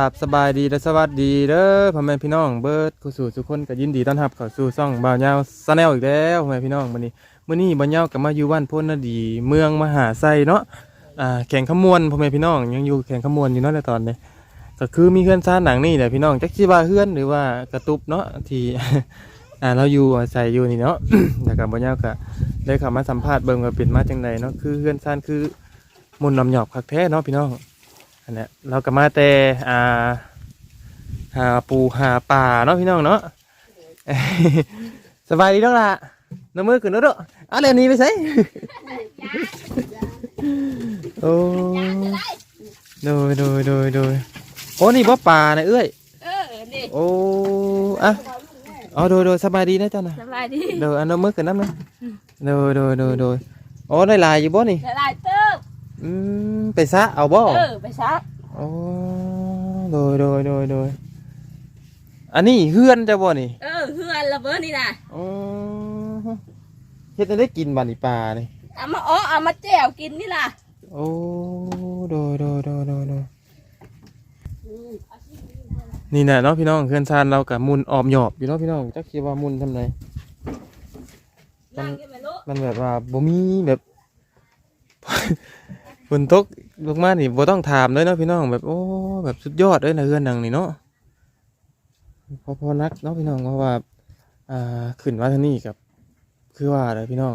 ครับสบายดีและสวัสดีเด้อพ่อแม่พี่น้องเบิร์ดเข้าสู่ทุกคนก็ยินดีต้อนรับเข้าสู่ช่องบ่าวยาวซาแนลอีกแล้วพ่อแม่พี่น้องมื้อนี้มื้อนี้บ่าวยาวก็มาอยู่บ้านพ้นนาดี เมืองมหาไซเนาะอ่าแข่งขมวนพ่อแม่พี่น้องยังอยู่แข่งขมวนอยู่เนาะในตอนนี้ก็คือมีเพื่อนซ่านหนังนี่แหละพี่น้องจักสิว่าเฮือนหรือว่ากระตุบเนาะที่อ่าเราอยู่อาศัยอยู่นี่เนาะแล้วก็บ่าวยาวก็ได้เข้ามาสัมภาษณ์เบิ่งว่าเป็นมาจังไดเนาะคือเฮือนซ่านคือมุนลำหยอบคักแท้เนาะพี่น้อง อันเนี้ยเราก็มาแต่อ่าหาปูหาป่าเนาะพี่น้องเนาะสบายดีน้องละน้ำมือขึ้นแล้วเด้อเอาเรื่องนี้ไปใส่โอ้โดยโดยโดยโดยโอ้นี่บ่ป่านะเอ้ยเออนี่โอ้อะเอาโดยโดยสบายดีนะเจ้านะสบายดีโดยอันน้ำมือขึ้นน้ำนะโดยโดยโดยโดยโอ้ได้หลายอยู่บ่นี่ละลายเติบ อืมไปซะเอาบ่เออไปซักโอ้โดยโดยโดยโดยอันนี้เฮือนเจ้าบ่นี่ เออเฮือนละเบอร์นี่นะอ๋อเฮ็ดให้ได้กินบานิปลานี่เอามาอ้อเอามาแจ่วกินนี่ล่ะโอ้โดยโดยโดยโดยโดยนี่แหละเนาะพี่น้องเพื่อนซานเรากับมุนออมหยอบอยู่เนาะพี่น้องจักคิดว่ามุนทำไงนั่งกินไม่รู้มันแบบว่าบ่มีแบบ ฝนตกลงมานี่บ่ต้องถามเลยเนาะพี่น้องแบบโอ้แบบสุดยอดเลยนะเฮือนหนังนี่เนาะพอพอนักเนาะพี่น้องเพราะว่าอ่าขึ้นมาทางนี้กับคือว่าเลยพี่น้อง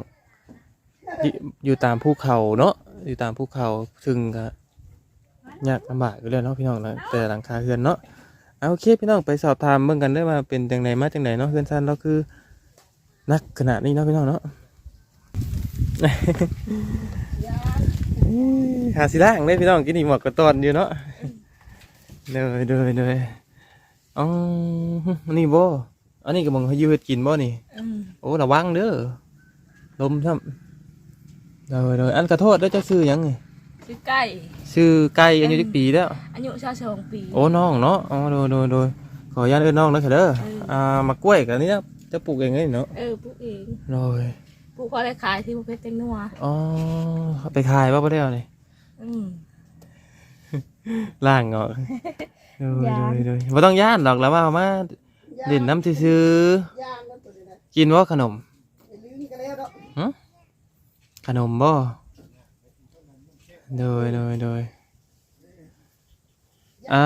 อยู่ตามภูเขาเนาะอยู่ตามภูเขาซึ่งก็ยากลำบากอยู่เลยเนาะพี่น้องนะแต่หลังคาเฮือนเนาะเอาโอเคพี่น้องไปสอบถามเบิ่งกันได้ว่าเป็นจังไหนมาจังไหนเนาะเฮือนซันเราคือนักขนาดนี้เนาะพี่น้องเนาะ หาสิล่างเลยพี่น้องกินอีหมอกกระตอนอยู่เนาะเลยเลยเลยอ๋อนี่บ่อันนี้ก็มองเขาอยู่เฮ็ดกินบ่นี่อืมโอ้ระวังเด้อลมซ้ำเลยเลยอันขอโทษเด้อเจ้าซื้อหยังไงชื่อไก่ซื้อไก่อายุจักปีแล้วอายุชาชองปีโอ้น้องเนาะอ๋อโดยโดยโดยขออนุญาตเอิ้นน้องนะเด้อเอออ่อ่ามากล้วยกันนี่นะจะปลูกเองเลยเนาะเออปลูกเองโดย ปลูกเขาได้ขายที่ประเภทแตงนัวอ๋อเอาไปขายบ่บ่ได้เอานี่อืม ล่างเนาะโดยย่าน โดยโดยบ่ต้องย่านดอกแล้วว่าเอามาเล่นน้ำซื่อๆกินบ่ขนมหึขนมบ่โดยโดยโดยอ่า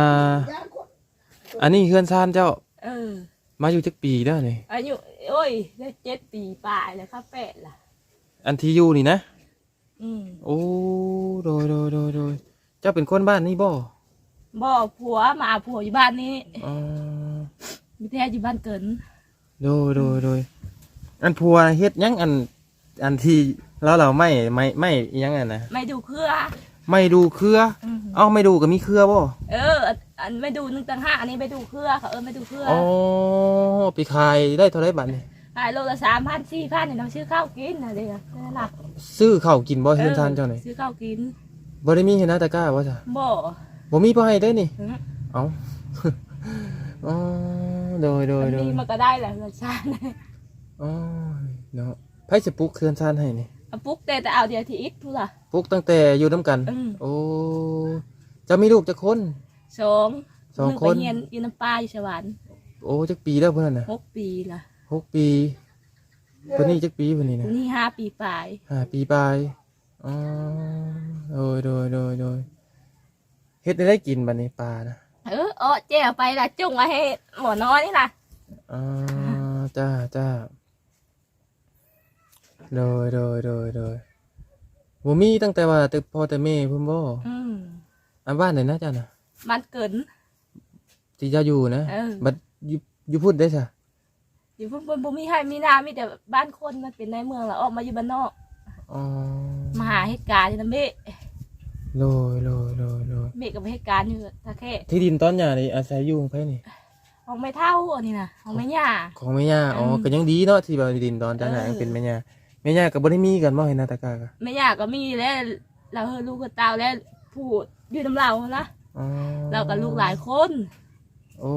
อันนี้เฮือนซานเจ้า เออ มาอยู่จักปีแล้วนี่อายุโอ้ยได้เจ็ดปีปลายแล้วครับแปดล่ะ อันที่อยู่นี่นะ อืมโอ้โดยโดยโดยโดยเจ้าเป็นคนบ้านนี่บ่บ่ผัวมาผัวอยู่บ้านนี้อ๋อมีแท้อยู่บ้านเกินโดยโดยโดยอันพัวเฮ็ดหยังอันอันที่แล้วเราไม่ไม่ไม่อิหยังอันนะไม่ดูเครือ ไม่ดูเครือ อืมเอ้าไม่ดูก็มีเครือบ่เออ อันไม่ดูหนึ่งต่างห้าอันนี้ไม่ดูเครือเขาเออไม่ดูเครืออ๋อไปขายได้เท่าไรบัดนี่ขายโลละสามพันสี่พันเนี่ยเราซื้อข้าวกินนะเด็กนั่นแหละซื้อข้าวกินบ่เฮือนซานเจ้านี่ซื้อข้าวกินบ่ได้มีเห็นหน้าตะกร้าบ่จ้ะบ่บ่มีบ่ให้ได้นี่อืมเอ้าอ๋อโดยโดยมันโดยมีมันก็ได้แหละเงินชาติอ๋อเนาะไผสิปลูกเฮือนซานให้นี่เอาปุ๊กแต่แต่เอาเดียวที่อีกทุล่ะปลูกตั้งแต่อยู่น้ำกันอืมโอ้เจะมีลูกจักคน สองสองหนึ่คนไปเรียนอยูน้ำปลาอยู่สวรรค์โอ้จักปีแล้วเพื่อนน่ะหกปีล่ะหกปีเพื่อนนี่จักปีเพื่อนนี่นะนี่ห้าปีปลายห้าปีปลายอ๋อโดยโดยโดยโดยเฮ็ดได้ได้กินบัดนี้ปลานะเออเออเจ๊เอาไปละจุ่งมาให้หมอนอนนี่ล่ะอ๋อจ้าจ้าโดยโดยโดยโดยบ่มีตั้งแต่ว่าแต่พ่อแต่แม่เพิ่นบ่อืมอันบ้านไหนนะจ้าน่ะ มันเกิน ที่เจ้าอยู่นะเออ บัดอยู่อยู่พูดได้ซะอยู่พุ่นบนบุมีให้มีนามีแต่บ้านคนมันเป็นในเมืองแล้วออกมาอยู่บ้านนอก อ๋อมาหาเหตุการณ์อยู่นะเมฆโดยโดยโดยโดยเมฆกับเหตุการณ์อยู่ท่าแค่ที่ดินตอนหย่านี่อาศัยอยู่ของไผนี่ ของไม่เท่าอันนี้นะของไม่ย่า ของแม่ย่าอ๋ออืมก็ยังดีเนาะที่แบบดินตอนจังหวะเออ ยังเป็นแม่ย่าแม่ย่าก็บ่ได้มีกันบ่เห็นหน้าตากากะไม่ย่าก็มีแล้วเราเฮอลูกกับเตาแล้วพูดอยู่น้ำเราละ อ๋อเรากับลูกหลายคนโอ้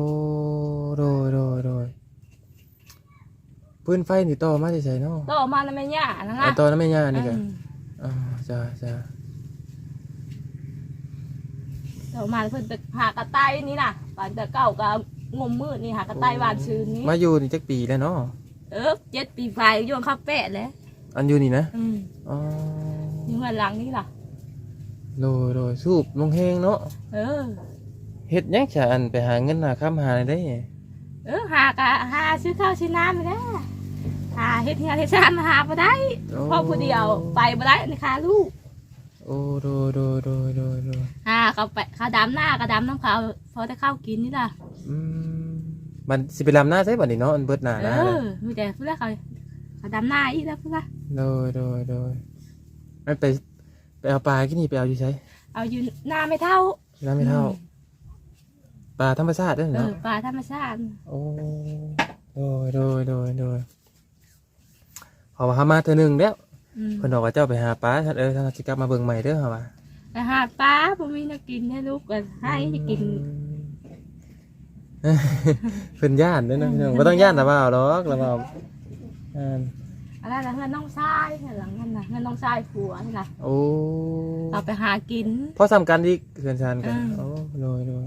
โดยโดยโดยปืนไฟนี่ต่อมาใส่เนาะต่อมาแล้วไม่ย่านะเอานะต่อนั้นแม่ย่านี่ก็อืมอ๋อจ้าจ้าตชาวมาเพิ่นไปหากระต่ายนี่น่ะบ้านแต่เก่าก็งมมืดนี่หากระต่ายบ้านชื่นนี้มาอยู่นี่จักปีแล้วเนาะเออเจ็ดปีไฟโยงเข้าแปะแล้วอันอยู่นี่นะอืมอ๋อ อยู่เงินหลังนี่ล่ะ โดยโดยสูบลงแห้งเนาะเออ เฮ็ดหยังจะอันไปหาเงินหาค้ำหาได้ เออหากะหาซื้อข้าวซื้อน้ำไปแล้วหาเฮ็ดเฮียเฮ็ดชานหาบ่ได้พ่อผู้เดียวไปบ่ได้นี่ค่ะลูกโอ้โดยโดยโดยโดยโดยหาเขาไปเขาดำหน้าก็ดำน้ำเขาพอได้ข้าวกินนี่ล่ะอืมมันสิไปลำหน้าใช่บัดนี้เนาะอันเบิดหน้าเอนะอมีแต่พูดแล้วเขาเขาดำหน้าอีกแล้วพูดละโดยโดยโดยไม่ไปไป เอาปลาที่นี่ไปเอาอยู่ใช้เอาอยู่หน้าไม่เท่าน้ำไม่เท่า ปลาธรรมชาติเด้อเอเนาะอปลาธรรมชาติโอ้โดยโดยโดยโดยพอมาหามาเธอหนึ่งแล้วอืมเพิ่นบอกว่าเจ้าไปหาปลาท่านเออท่านสิกลับมาเบิ่งใหม่เด้อเหรอวะแต่หาปลาผมมีนักกินให้ลูกก็ให้กิน เพิ่นย่านเด้อนะพี่น้องบ่ต้องย่านละเปล่าหรอกละเปล่าอ่า อะไรนะเงินน้องชายหลังนั้นนะเงินน้องชายผัวนี่นะโอ้เราไปหากินพอสำคัญอีกเพื่อนชานกันอืมโอ้โดยโดย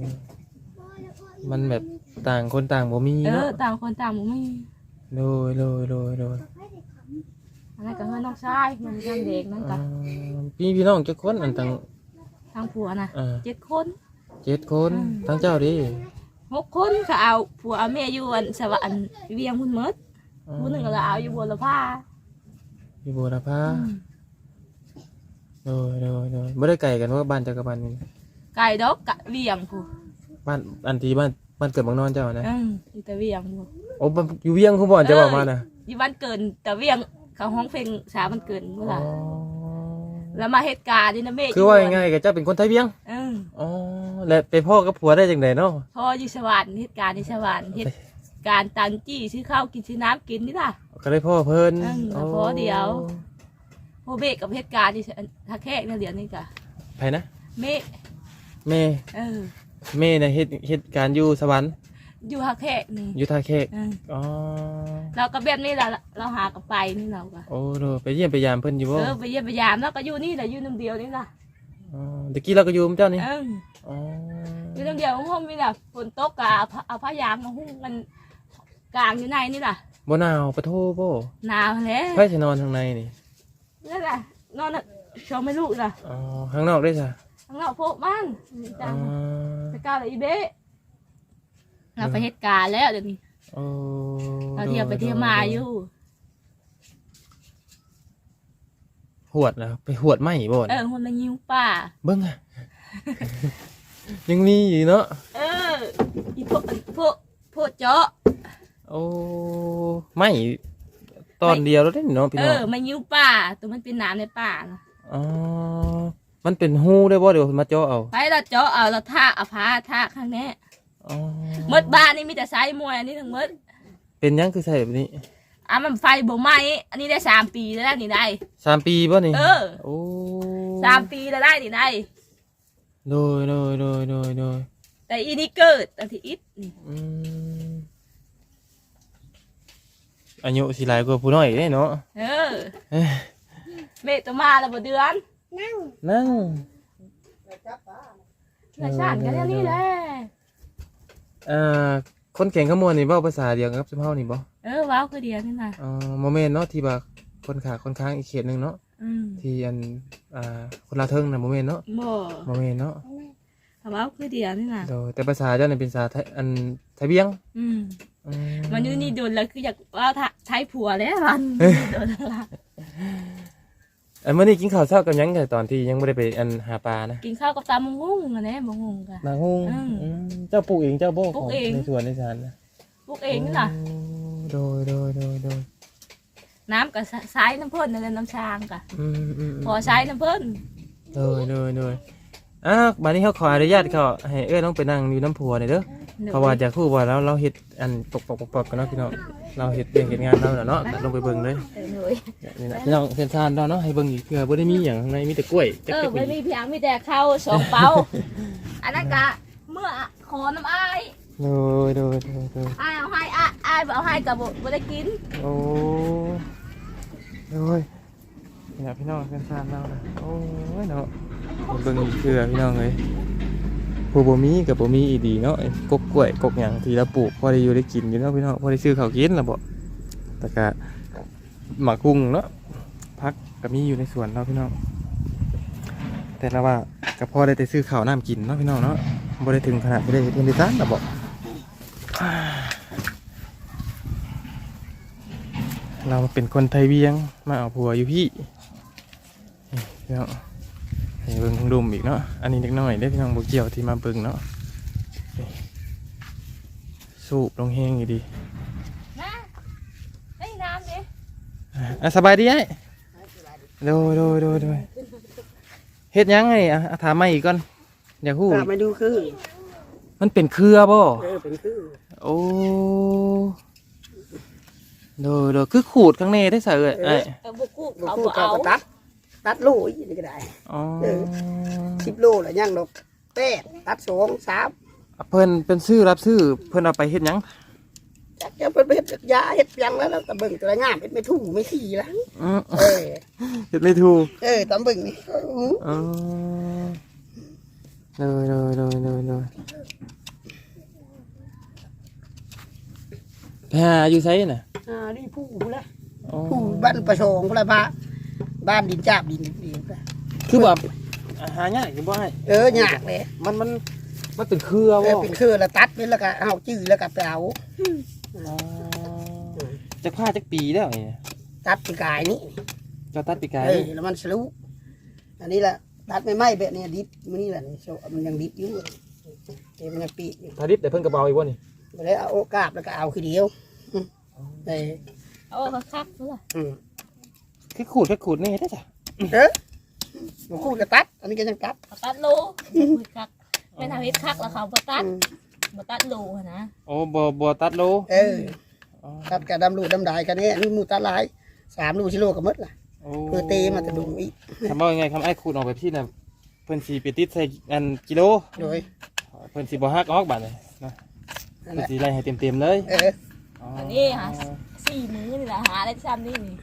มันแบบต่างคนต่างบ่มีเออเนาะต่างคนต่างบ่มีโดยโดยโดยโดยอะไรกับเงินน้องชายเงินทางเด็กนั่นอ่าก็พี่พี่น้องจักคนอันต่างทางผัวนะอ่าเจ็ดคน เจ็ดคนอืม ทั้งเจ้าดิหกคนก็เอาผัวเอาแม่อยู่อันสวรรค์เวียงพุ่นหมดผู้หนึ่งก็เอาอยู่บัวละผ้า อยู่บูรพาโดยโดยโดยบ่ได้ไกลกันว่าบ้านเจ้ากับบ้านนี่ไก่ดอกกะเวียงผู้บ้านอันที่บ้านบ้านเกิดบางนอนเจ้านะอืมอยู่แต่เวียงผู้โอ้บ้านอยู่เวียงคุณบ่อนจะบอกมานะอยู่บ้านเกินแต่เวียงเขาห้องเพลงสามันเกินเมื่อไหอ๋ร่อแล้วมาเหตุการณ์นี่นะแม่คือว่ายังไงกับเจ้าเป็นคนไทยเวียงเอออ๋อและไปพ่อกับผัวได้จังไดเนาะพ่ออยู่สวรรค์เหตุการณ์ในสวรรค์เหตุ การณ์ตันจี้ซื้อข้าวกินซื้อน้ำกินนี่ล่ะ ก็ได้พ่อเพิ่นอืมแล้วพ่อเดียวพ่อเมฆกับเหตุการณ์ที่ทักแขกเนี่ยเดี๋ยวนี้กะไผนะเมฆแม่เออ แม่น่ะเฮ็ดเฮ็ดการอยู่สวรรค์อยู่ทักแขกนี่อยู่ท่าแขกเอออ๋อเราก็แบบนี้แหละเราหากับไปนี่เราก็โอ้โดไปเยี่ยมไปยามเพิ่นอยู่บ่เออไปเยี่ยมไปยามแล้วก็อยู่นี่แหละอยู่น้ำเดียวนี่ล่ะอ๋อตะกี้เราก็อยู่กับเจ้านี่เอออ๋ออยู่น้ำเดียวของผมนี่แหละฝนตกกะเอาผ้าเอาผ้ายางมาหุ้มกัน กลางอยู่ในนี่ล่ะบ่หนาวปะโทบ่หนาวแล้วไผสินอนข้างในนี่นั่นแหละนอนน่ะชมไม่ลูกล่ะอ๋อข้างนอกได้จ้ะข้างนอกพวกมันอ๋อไปก้าวเลยอีเบ้เราไปเหตุการณ์แล้วเดี๋ยวนี้โอ้เราเที่ยวไปเที่ยวมาอยู่หวดนะไปหวดไหมบ่เอน่ะอคนละยิ้วป่าเบิ่งอะยังมีอยู่เนาะเอออีพวกพวกพวกเจาะ โอ้ไม่ตอนเดียวแล้วได้เนาะพี่เอน้องอมายิ้วป่าตัวมันเป็นน้ำในป่านะอ๋อมันเป็นหูได้บ่เดี๋ยวมาเจาะเอาไปเราเจาะเอาเราท่าเอาผ้าท่าข้างนี้อ๋อมดบ้านนี่มีแต่ไซมวยอันนี้ทั้งหมดเป็นหยังคือใส่แบบนี้อะมันไฟบ่ไหม้อันนี้ได้สามปีแล้วนี่ได้ สามปีป่ะนี่เออ โอ้สามปีแล้วได้นี่ได้ โดยโดยโดยโดยโดยแต่อีนี่เกิดอันที่อิดนี่อืม อายุสิหลายกว่าผู้น้อยได้เนาะเออเอ้ยเมฆตัวมาแล้วบ่เดือนนั่งนายชาติกันนี่แหละเอ่อคนเก่งขโมยนี่เว้าภาษาเดียวกับสมเฮานี่บ่เออว้าวคือเดียวนี่นะอ๋อโมเมนต์เนาะที่ว่าคนขาคนค้างอีกเขตหนึงเนาะอืมที่อันอ่าคนลาวเทิงน่ะโมเมนต์เนาะบ่โมเมนต์เนาะว้าวคือเดียวนี่นะโดยแต่ภาษาเจ้านี่เป็นภาษาไทยอันไทยเบียงอืมอื มันอยู่นี่โดนแล้วคืออยากว่าถ้าใช้ผัวแล้วมันโดนแล้วล่ะอันมื้อนี้กินข้าวเช้ากับหยังแต่ตอนที่ยังบ่ได้ไปอันหาปลานะกินข้าวกับตามงงอันนี้มงงกันนางฮงอืมอืมเจ้าปลูกเองเจ้าโบปลูกเอง ในสวนในสวนนะพวกเองนี่ล่ะ โดยโดยโดยโดยน้ำกับใช้น้ำพ่นนั่นแหละน้ำชางกะอืมอืมอืมพอใช้น้ำพ่นโดยโดยโดยอะบัดนี้เขาขออนุญาตเขาให้เอ้ยน้องไปนั่งอยู่น้ำผัวหน่อยเด้อ เพราะว่าอยากพูดว่าแล้วเราเฮ็ดอันปกปกปกปกกันเนาะพี่น้องเราเฮ็ดเรื่องเฮ็ดงานเราน่ะเนาะก็ลงไปเบิ่งเลยเออหน่อยนี่นะพี่น้องเส้นซานเราเนาะให้เบิ่งอีกเพื่อบ่ได้มีหยังข้างในมีแต่กล้วยจักเออจักไม่มีมีเพียงมีแต่ข้าวสองเป้าอันนั้นกะเมื่อขอน้ำอ้ายโดยโดยโดยโดยอ้ายเอาให้อ้ายอ้ายบ่เอาให้กับบ่ได้กินโอ้โดยนี่นะพี่น้องเส้นซานเรานะโอ้ยเนาะเบิ่งอีกเพื่อพี่น้องเอ้ย ผู้บ่มีกับบ่มีอีดีเนาะกกกล้วยกกหยังที่เราปลูกพอได้อยู่ได้กินอยู่เนาะพี่น้องพอได้ซื้อข้าวกินล้วบ่แต่ก็หมากกุ้งเนาะพักก็มีอยู่ในสวนเนาะพี่น้องแต่ละว่าก็พอได้แต่ซื้อข้าวน้ำกินเนาะพี่น้องเนาะบ่ได้ถึงขนาดบ่ได้เฮ็ดเงินด้ซ่านล้วบ่เราเป็นคนไทยเวียงมาเอาผัวอยู่พี่นี่พี่น้อง ให้เบิ่งทางดุมอีกเนาะ อันนี้เล็กน้อยได้อพี่น้องบ่เกี่ยวที่มาเบิ่งเนาะนี่สูบลงแห้งอยู่ดีนะได้น้ำดิอะอะสบายดีไอ้โดยโดยโดยโดยเฮ็ดหยังไงอะอะถามมาอีกก่อนอยากฮู้กลับมาดูคือ มันเป็นเครือบ่เออเป็นคือโอ้โดยโดยคือขูดข้างในได้ใส่เอ้ยไอ้เออบุกกูบ่เขาคู่บ่เขาเอาก็ตัด ตัดโลอีกนี่ก็ได้ อ๋อเออ สิบโลแล้วยังดอกแปดตัดสองสามเพิ่นเป็นซื้อรับซื้อเพิ่นเอาไปเฮ็ดหยังจักจะเป็นเฮ็ดยาเฮ็ดหยังแล้วแล้วตะเบิ่งตัวงามเฮ็ดไม่ถูกไม่ทีละอืมเออ เฮ็ดไม่ถูกเออตะเบิ่งนี่อื้ออ๋อเลยเลยเลยเลยเลยไปหาอยู่ไสน่ะอ่านี่ผู้ละอ๋อผู้บ้านประชงผู้ละพระ บ้านดินจาบดินดินคือแบบหาง่ายคือบ่ให้เออยากเลยมันมันมันเป็นเครือเอบ่อเป็นคือแล้วตัดเป็นแล้วก็เอาจื้อแล้วก็ไปเอาอ๋อจักผ้าจักปีแล้วนี่ตัดไปกายนี่เจ้าตัดปีกายเออนี่แล้วมันสรุอันนี้แหละตัดไม่ไหม้แบบนี้ดิบมันนี่แหละนี่โซมันยังดิบอยู่เดี๋ยวมันยังปีอยู่ถ้าดิบแต่เพิ่นกระเบาอีกบ่นี่ไปแล้วเอาโอกาสแล้วก็เอาคือเดียวอืมเออเอาเขาคักเพื่ออืม คือขูดคือขูดนี่ได้จ้ะเออหมูคู่ก็ตัด อันนี้ก็ยังตัดเขาตัดโลคุยคักไม่ทำให้คักแล้วเขาบ่ตัดอืมบ่ตัดโลหั้นนะโอ้บ่บ่ตัดโลเอออ๋อตัดกับดำรูดำดายกันนี่อันนี้หมูตัดหลายสามลูกชิโลก็หมดล่ะโอ้เพื่อเตมาจะดุงอีกทำว่ายังไงคำไอ้ขูดออกแบบที่น่ะเพิ่นสิไปติดใส่อันกิโล โดยเพิ่นสิบ่ฮักออกบัดนี้นะนั่นเพิ่นแหละสิไล่ให้เต็มๆเลยเออ อันนี้ค่ะสี่มื้อนี่แหละหาได้ซ้ำนี่นี่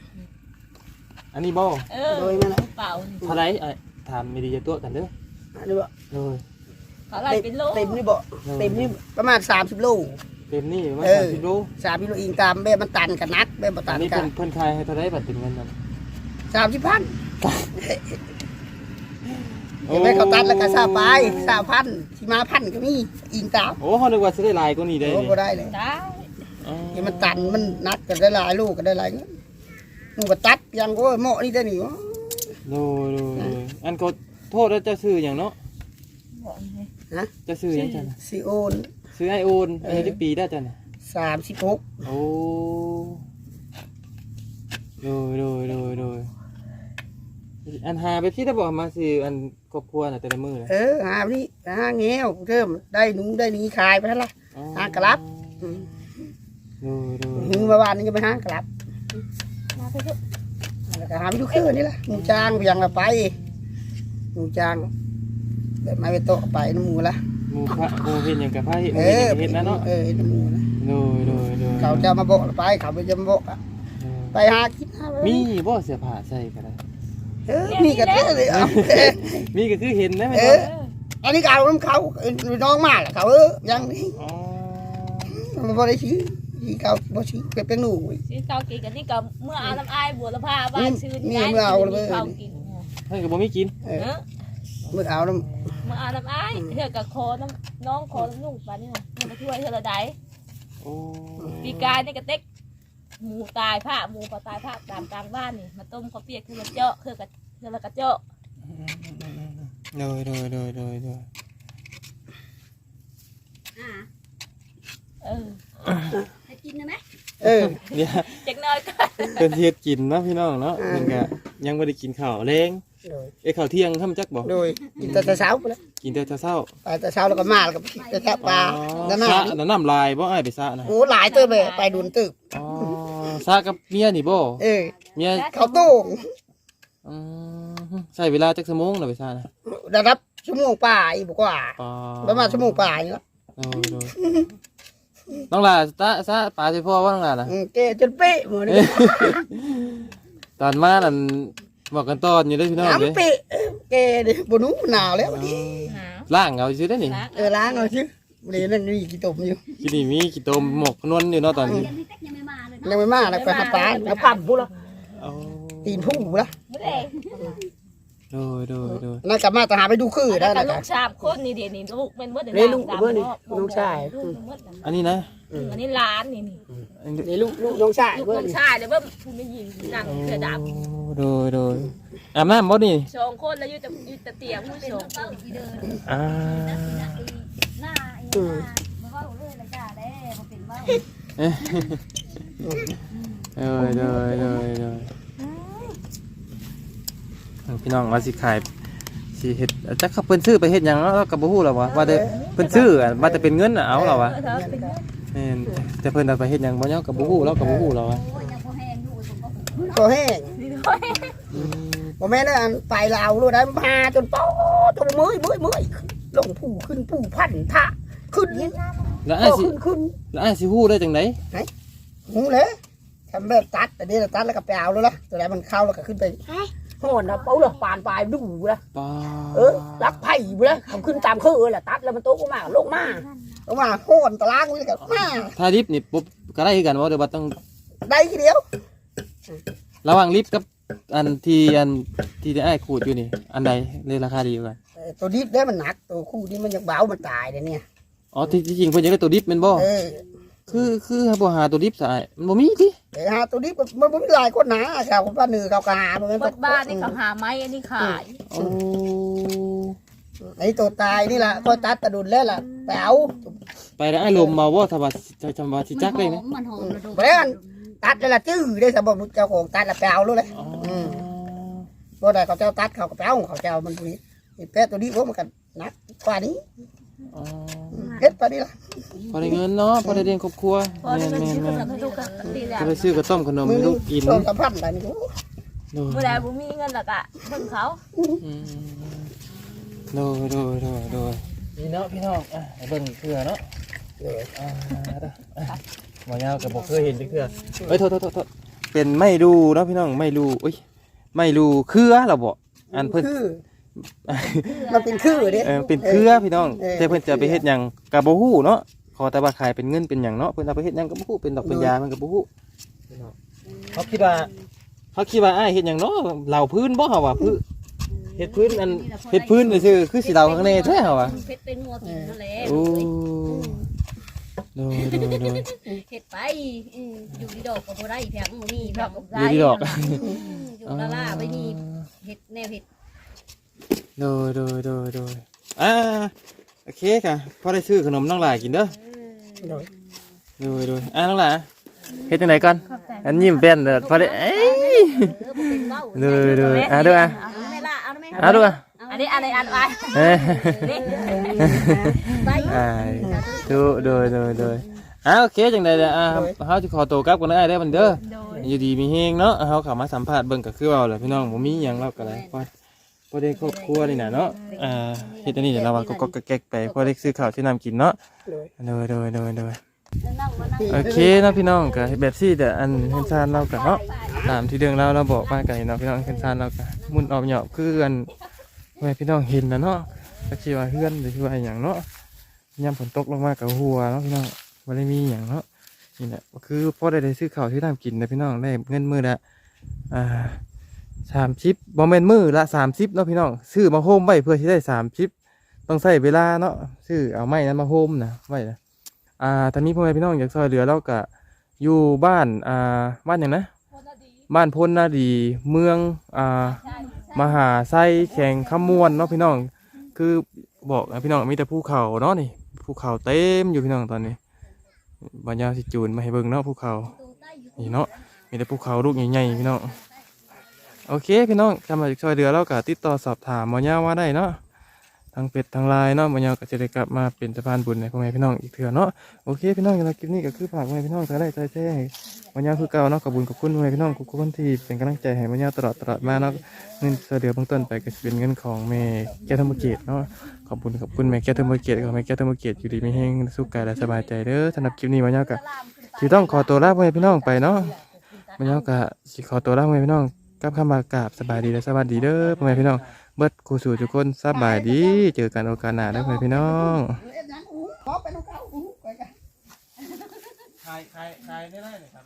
อันนี้บ่เออโดยนั่นแหละเปล่านี่เท่าไหร่ไอ้ถามมีดีจะตัวกันเด้ออันนี้บ่เลยเขาไล่เป็นโลเต็มนี่บ่เต็มนี่ประมาณสามสิบโลเต็มนี่ประมาณเออสามสิบโลสามกิโลอิงตามแบบมันตันกันนักแบบมันอัตันนนี้กัเพิ่นนเพิ่นขายให้เท่าไหร่บัดเป็นเงินนั่นสามสิบพันเห็นไหมเขาตัดแล้วก็ซาไปสามพันที่มาพันก็มีอิงตามโอ้เขานึกว่าสิได้หลายกว่านี้ได้โอ้นี่ก็ได้เลย ได้อ๋อที่มันตันมันนัดกันได้หลายลูกก็ได้หลายเงิน มึงก็ตัดยังก็เหมาะนี่ได้นี่วะโดยโดยโดยอันก็โทษแล้วเจะซื้อหยังเนาะบอกให้เจะซื้อหยังจังซีโอนซื้อไอโอนอายุจักปีได้จังน่ะสามสิบหกโอ้โดยโดยโดยโดยอันหาไปที่ได้บอกมาสิอันครอบครัวน่ะแต่ละมื้อน่ะเออหานี่หาแง้วเริ่มได้หนูได้หนีขายไปแล้วล่ะอ๋อหากลับ อืม โดยโดย หึงเมื่อวานนี้จะไปหากลับมาไปเถอะ แล้วก็หาไปดูคืนนี่แหละหมูจางไปยังละไปหมูจางแบบมาไปโตะไปน้ำหมูละหมู่พระหมู่เฮ็ดหยังกับพระเฮ็ดหเอมู่เฮ็อดหยังเฮ็ดนะเนาะเออเฮ็ดน้ำหมูนะโดยโดยโดยเขาจะมาบอกไปเขาไปจะมาบอกอะเออไปหากินหาไปมีบ่เสื้อผ้าใส่ก็ได้เออมีกระเทยเลยเอามีก็คือเห็นนะแม่เอนอบ่อันนี้ก็เอาน้ำเขาเออน้องมาแหละเขาเออยังนี่อ๋อมันบ่ได้ชี้ ชี้เขาบ่ชี้เป็นเป็นหนูอีก สิเกากินกันนี่ก็เมื่ออาน้ำอายบัวละพาบ้านชื่นนี่ย้ายเมื่อเอาเลยเขากินเพิ่นก็บ่มีกินเออเออมือเอาน้เมื่ออาน้ำอายเธอกับคอน้ำน้องคอน้ำนุ่งปานนี่นะมันมาช่วยเธอละได้โอ้ปีกายนี่ก็เต็กหมูตายผ้าหมูก็ตายผ้าตามกลางบ้านนี่มาต้มข้าวเปียกคือละเจาะคือกับคือละกระเจาะโดยโดยโดยโดยโดยเออำเออ เดี๋ยวจักหน้อยก็เพิ่นเฮ็ดกินเนาะพี่น้องเนาะอ่า เพิ่นก็ยังบ่ได้กินข้าวแรงโดยเอ้ยข้าวเที่ยงทำจักบ่โดยกินแต่เช้าไปแล้วกินแต่เช้าไปแต่เช้าแล้วก็มาแล้วก็ไปแต่ปลาอ๋อแล้วหน้าสระนี่แล้วน้ำลายบ่อ้ายไปสระนะโอ้หลายเติบเลยไปดุนตึกอ๋อสระกับเมียนี่บ่เออเมียเขาโต้งอืมใช้เวลาจักชั่วโมงน่ะไปสระนะได้รับชั่วโมงป่าอีกบอกว่าอ๋อประมาณชั่วโมงป่าอย่างเงี้ยโดยโดย น้องหลาสระสระปลาสิพ่อว่าน้องหลาน่ะอืมแกจนเป๊ะหมดเลยตอนมานั่นบอกกันตอนอยู่เด้อพี่น้องน้ำเด้เป๊ะแกเดี๋ยวบนนู้นหนาวแล้ววันนี้หนาวล่างเอาซื้อได้นี่ล้างเออล้างเอาชื่อวันนี้นั่นมีกี่ตมอยู่ กินนี่มีกี่ตัวหมกนวลอยู่เนาะตอนนี้ยังไม่มาแล้วไปหาปลาแล้วปั่นพูดละเอาตีนพุ่งละ ไม่ได้ โดยโดยโดยนั่นกลับมาแต่หาไปดูคือได้แล้วนะลูกชาบคนนี่เดี๋ยวนี้ลูกเป็นเมื่อนี่ลูกเบิ่งนี่ลูกชายอันนี้นะอันนี้ร้านนี่นี่อันนี้นี่ลูกลูกน้องชายลูกเบิ่น้งองชายเลยเบิ่มคุณไม่ยินนั่งเสือดโดยโดยอาบน้ำบ่นี่ำสองคนแล้วอยู่แต่อยู่แต่เตียงผู้สองคนอ่าอืมเอ้ยโดยโดยโดยโดย พี่น้องว่าสิขายสิเฮ็ดจักเขาเพิ่นซื้อไปเฮ็ดหยังเนาะเราก็บ่ฮู้หรอกว่าว่าแต่เพิ่นซื้ออะว่าแต่เป็นเงินน่ะเอาหรอวะแม่นแต่เพิ่นเอาไปเฮ็ดหยังบ่เนาะก็บ่ฮู้เราก็บ่ฮู้หรอกวะก็แห้งบ่แม่นอันไปลาวรู้ได้มาจนโตจนเมื่อยเมื่อยเมื่อยลงผู้ขึ้นผู้พันทะขึ้นแล้วก็อ้ายสิขึ้นขึ้นแล้วอ้ายสิฮู้ได้จังไดหูเลยทำแบบตัดแต่นี่ตัดแล้วก็ไปเอาแล้วล่ะตัวไหนมันเข้าแล้วก็ขึ้นไป โหนนะเป้าเลยปานปลายดูละป้าเออรักไผ่อยู่เลยเขาขึ้นตามคือแหละตัดแล้วมันโตก็มาลงมาลงมาโหนตารางนี่ก็มาถ้าลิฟต์นี่ปุ๊บก็ได้คือกันว่าเดี๋ยวว่าต้องได้ทีเดียว ระหว่างลิฟต์กับอันที่อันที่ได้อ้ายขูดอยู่นี่ อันใดเลยราคาดีกว่ากันเออตัวดิฟได้มันหนักตัวคู่นี้มันยังเบามันตายเดี๋ยวนี้อ๋อที่ที่จริงเพิ่นอยากได้ตัวดิฟต์แม่นบ่เออ คือคือหาบ่หาตัวดิฟต์สายมันบ่มีติแต่หาตัวดิฟมันมันมีหลายคนหนาชาวคนบ้านเหนือเขาก็หามันวัดบ้านนี่เขาหาไม้อันนี้ขายโอ้ไอ้ตัวตายนี่ล่ะก็ตัดตะดุนแล้วล่ะไปเอาไปแล้วอ้ายลมมาบ่ถ้าว่าจะจำว่าสิจักได้นะมันหอมระดมไปแล้วตัดแล้วล่ะจื้อได้สมบูรณ์เจ้าของตัดแล้วไปเอาเลยอ๋อบ่ได้เขาเจ้าตัดเขาก็ไปเอาเขาเจ้ามันนี่แปะตัวนี้ว่ามันกันหนักกว่านี้ อ๋อเฮ็ดไปนี่ล่ะพอได้เงินเนาะพอได้เลี้ยงครอบครัวพอได้แม่นเงินแม่นซื้อขแม่นนมให้ลูกกันดีแล้วจะไปซื้อกระต้มขนมให้ลูกกินสองสามพันอะไรนี่โอ้โดยเมื่อใดบ่มีเงินหรอกอะเบิ่งเขาอืมโดยโดยโดยโดยพี่น้องพี่น้องอะให้เบิ่งเพื่อเนาะเอออ่าเด้ออะหมอยาวกับบอกเคยเห็นจังเทื่อเอ้ยโทษโทษโทษโทษเป็นไม่ดูเนาะพี่น้องไม่ดูอุ้ยไม่ดูเครือเราบอกอันเพิ่นคือ มันเป็นคือเด้ เออเป็นเครือพี่น้องเออ แต่เพิ่นจะไปเฮ็ดหยังกับบ่ฮู้เนาะขอแต่ว่าขายเป็นเงินเป็นหยังเนาะเพิ่นเอาไปเฮ็ดหยังก็บ่ฮู้เป็นดอกเป็นยามันก็บ่ฮู้พี่น้องเขาคิดว่าเขาคิดว่าอ้ายเฮ็ดหยังเนาะเหล่าพื้นบ่เฮาว่าพื้นเฮ็ดพื้นอันเฮ็ดพื้นซื่อๆคือสิเหล่าข้างในแท้เฮาว่าเพชรเป็นงัวกินนั่นแหละโอ้โดยโดยโดยเห็ดไปอืมอยู่ดีดอกกับบ่ได้แพงบ่มีแพงบ่อยู่ที่ดอกอืมอยู่ละล่าไปนี่เห็ดแนวเห็ด โดยโดยโดยโดยอ่าโอเคค่ะพอได้ซื้อขนมน้องหลายกินเด้อโดยโดยโดยอ่าน้องหลายเฮ็ดจังไดก่อนอันยิ้มเป็นเด้อพอได้เอ้ยเออบ่เป็นเว้าโดยโดยอ่าดูอะเอาไหม่ล่ะเอาไหมอ่าดูอะอันนี้อันนี้อันไว้เอ้ยนี่ไปอ่าดูโดยโดยโดยอ่าโอเคจังไดเด้ออ่าเฮาสิขอตัวกลับกันได้เด้อมันเด้อโดยอยู่ดีมีเฮงเนาะเฮาเข้ามาสัมภาษณ์เบิ่งก็คือเว้าแหละพี่น้องบ่มีหยังเล่าก็ได้พอ พอได้ครอบครัวนี่น่ะเนาะอ่าเฮ็ดอันนี้เดี๋ยวเราว่าก็ก็แก๊กๆไปพอได้ซื้อข้าวซื้อน้ำกินเนาะโดยโดยโดยโดยโดยนั่งมานั่งโอเคเนาะพี่น้องก็แบบซี่เดี๋ยวอันเห็นซานเรากันเนาะตามที่เรื่องเราเราบอกมากันเนาะพี่น้องเห็นซานเรากันมุนออกเหยาะคืออันไว้พี่น้องเห็นแล้วเนาะก็คิดว่าเฮือนหรือว่าอหย่างเนาะยามฝนตกลงมากับหัวเนาะพี่น้องบ่ได้มีอย่างเนาะนี่แหละก็คือพอได้ได้ซื้อข้าวซื้อน้ำกินนะพี่น้องได้เงินมือละอ่า สามชิปบอมเมนมือละสามชิปเนาะพี่น้องซื้อมาโฮมไว้เพื่อที่ได้สามชิปต้องใช้เวลาเนาะซื้อเอาไม้นั้นมาโฮมนะไว้นะอ่าตอนนี้พ่อแม่พี่น้องอยากซอยเหลือเราก็อยู่บ้านอ่าบ้านอย่างนะบ้านพลนาดีเมืองอ่ามหาไส้แข่งขมวนเนาะพี่น้อง คือบอกนะพี่น้องมีแต่ภูเขาเนาะนี่ภูเขาเต็มอยู่พี่น้องตอนนี้บรรยาสิจูนมาให้เบิ่งเนาะภูเขานี่เนาะมีแต่ภูเขาลูกใหญ่ๆพี่น้อง โอเคพี่น้องคำว่าอยากซอยเหลือเราก็ติดต่อสอบถามหมอยาว่าได้เนาะทางเป็ดทางไลน์เนาะหมอยาก็จะได้กลับมาเป็นสะพานบุญในพ่อแม่พี่น้องอีกเถื่อเนาะโอเคพี่น้องสำหรับคลิปนี้ก็คือฝากไว้พี่น้องถ้าได้ใจแจ้งวันยาคือเก่าเนาะขอบคุญขอบคุณไว้พี่น้องทุกคนที่เป็นกำลังใจให้วันยาตลอดตลอดมาเนาะเงินเสยเดือเบื้องต้นไปก็จะเป็นเงินของแม่แก้วธรรมเกตเนาะขอบคุณขอบคุณแม่แก้วธรรมเกตขอแม่แก้วธรรมเกตอยู่ดีไม่แห้งสุขกายและสบายใจเด้อสำหรับคลิปนี้วันยาก็ที่ต้องขอตัวลาพ่อแม่พี่น้องไปเนาะวันยาวก็สิขอตัวลาพ่อแม่พี่น้อง กลับคำมากราบสบายดีและสวัสดีเด้อพ่อแม่พี่น้อง เบิดคู่สู่ทุกคนสบายดี เจอกันโอกาสหน้าเด้อพ่อแม่พี่น้องเอ็ดหยังอู้ขอไปน้องเขาอู้ไปกันใครใครใครได้ได้ครับ